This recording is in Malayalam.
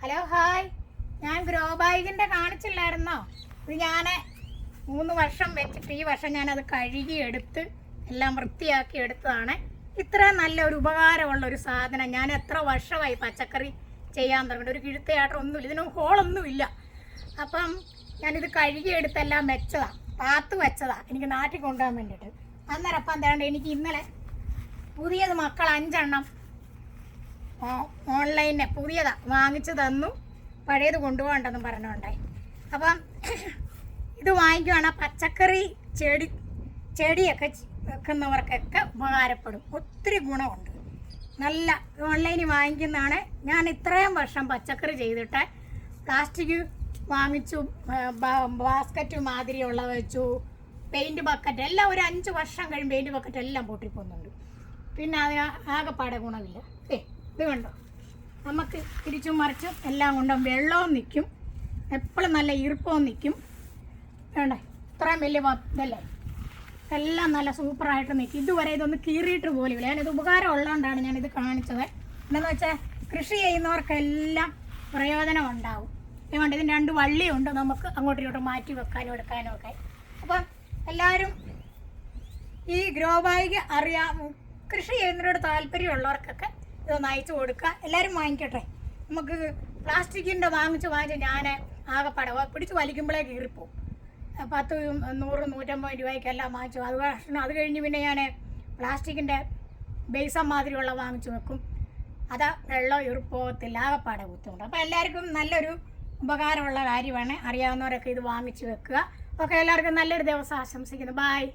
ഹലോ ഹായ് ഞാൻ ഗ്രോ ബാഗിന്റെ കാണിച്ചില്ലായിരുന്നോ? ഇത് ഞാൻ മൂന്ന് വർഷം വെച്ചിട്ട് ഈ വർഷം ഞാനത് കഴുകി എടുത്ത് എല്ലാം വൃത്തിയാക്കി എടുത്തതാണ്. ഇത്ര നല്ല ഒരു ഉപകാരമുള്ള ഒരു സാധനം. ഞാൻ എത്ര വർഷമായി പച്ചക്കറി ചെയ്യാൻ തുടങ്ങിയിട്ട് ഒരു കിഴുത്തയാട്ടം ഒന്നുമില്ല ഇതിന് ഹോളൊന്നുമില്ല. അപ്പം ഞാനിത് കഴുകി എടുത്തെല്ലാം വെച്ചതാ. പാത്ത് വെച്ചതാണ് എനിക്ക് നാട്ടിൽ കൊണ്ടുപോകാൻ വേണ്ടിയിട്ട്. അന്നേരം അപ്പം എന്താണ്ട് എനിക്ക് ഇന്നലെ പുതിയത് മക്കൾ അഞ്ചെണ്ണം ഓൺലൈനിൽ പുതിയതാ വാങ്ങിച്ചു തന്നു. പഴയത് കൊണ്ടുപോകണ്ടെന്നും പറഞ്ഞുകൊണ്ടേ അപ്പം ഇത് വാങ്ങിക്കുവാണ് പച്ചക്കറി ചെടി ചെടിയൊക്കെ വെക്കുന്നവർക്കൊക്കെ ഉപകാരപ്പെടും. ഒത്തിരി ഗുണമുണ്ട്. നല്ല ഓൺലൈനിൽ വാങ്ങിക്കുന്നതാണ്. ഞാൻ ഇത്രയും വർഷം പച്ചക്കറി ചെയ്തിട്ട് പ്ലാസ്റ്റിക് വാങ്ങിച്ചു ബാസ്ക്കറ്റ് മാതിരിയുള്ള വെച്ചു പെയിന്റ് ബക്കറ്റ് എല്ലാം ഒരു അഞ്ച് വർഷം കഴിയും പെയിന്റ് ബക്കറ്റ് എല്ലാം പൊട്ടിപ്പോകുന്നുണ്ട്. പിന്നെ അത് ആകെപ്പാടെ ഗുണമില്ല. ഏ ഇത് കണ്ടോ? നമുക്ക് തിരിച്ചും മറിച്ചും എല്ലാം കൊണ്ടും വെള്ളവും നിൽക്കും. എപ്പോഴും നല്ല ഈർപ്പവും നിൽക്കും. വേണ്ടേ? ഇത്രയും വലിയ ഇതല്ലേ? എല്ലാം നല്ല സൂപ്പറായിട്ട് നിൽക്കും. ഇതുവരെ ഇതൊന്ന് കീറിയിട്ട് പോലുമില്ല ഞാനിത് ഉപകാരം ഉള്ളതുകൊണ്ടാണ് ഞാനിത് കാണിച്ചത്. എന്താണെന്ന് വെച്ചാൽ കൃഷി ചെയ്യുന്നവർക്കെല്ലാം പ്രയോജനം ഉണ്ടാവും അതുകൊണ്ട് ഇതിന് രണ്ട് വള്ളിയുണ്ട്. നമുക്ക് അങ്ങോട്ടും ഇങ്ങോട്ടും മാറ്റി വെക്കാനും എടുക്കാനും ഒക്കെ. അപ്പം എല്ലാവരും ഈ ഗ്രോ ബാഗ് അറിയാം. കൃഷി ചെയ്യുന്നതിനോട് താല്പര്യമുള്ളവർക്കൊക്കെ ഇതൊന്ന് അയച്ചു കൊടുക്കുക. എല്ലാവരും വാങ്ങിക്കട്ടെ. നമുക്ക് പ്ലാസ്റ്റിക്കിന്റെ വാങ്ങിച്ച് വാങ്ങിച്ച് ഞാൻ ആകെ പട പിടിച്ച് വലിക്കുമ്പോഴേ കീറിപ്പോവും. പത്ത് നൂറ് നൂറ്റമ്പത് രൂപയ്ക്കെല്ലാം വാങ്ങിച്ചു. അത് ഭക്ഷണം അത് കഴിഞ്ഞ് പിന്നെ ഞാൻ പ്ലാസ്റ്റിക്കിന്റെ ബേസം മാതിരിയുള്ള വാങ്ങിച്ചു വെക്കും. അത് വെള്ളം ഈർപ്പോകത്തില്ല ആകെപ്പാടെ ബുദ്ധിമുട്ട് അപ്പോൾ എല്ലാവർക്കും നല്ലൊരു ഉപകാരമുള്ള കാര്യമാണ്. അറിയാവുന്നവരൊക്കെ ഇത് വാങ്ങിച്ച് വെക്കുക. ഓക്കെ എല്ലാവർക്കും നല്ലൊരു ദിവസം ആശംസിക്കുന്നു. ബായ്